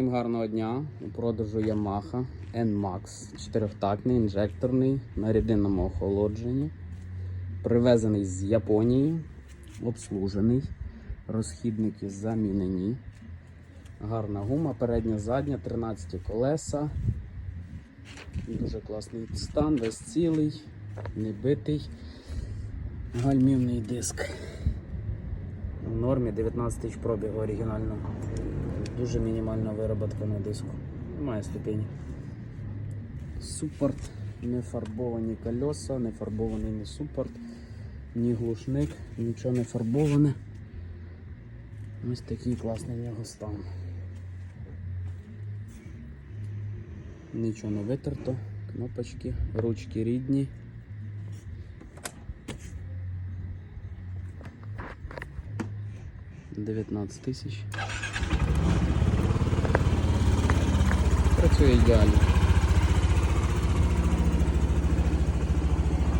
Всім гарного дня. У продажу Yamaha N-Max, чотирьохтактний, інжекторний, на рідинному охолодженні. Привезений з Японії, обслужений. Розхідники замінені. Гарна гума, передня, задня, 13 колеса. Дуже класний стан, весь цілий, не битий. Гальмівний диск. В нормі 19 тисяч пробігу оригінального. Дуже мінімальна вироботка на диску. Немає ступені. Супорт, не фарбовані колеса, не фарбований ні супорт, ні глушник, нічого не фарбоване. Ось такий класний в нього стан. Нічого не витерто, кнопочки, ручки рідні. Дев'ятнадцять тисяч. Працює ідеально.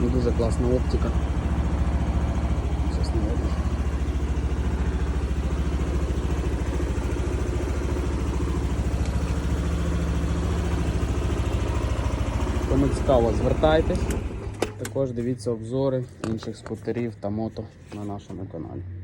І дуже класна оптика. Не видно. Кому цікаво, звертайтесь. Також дивіться обзори інших скутерів та мото на нашому каналі.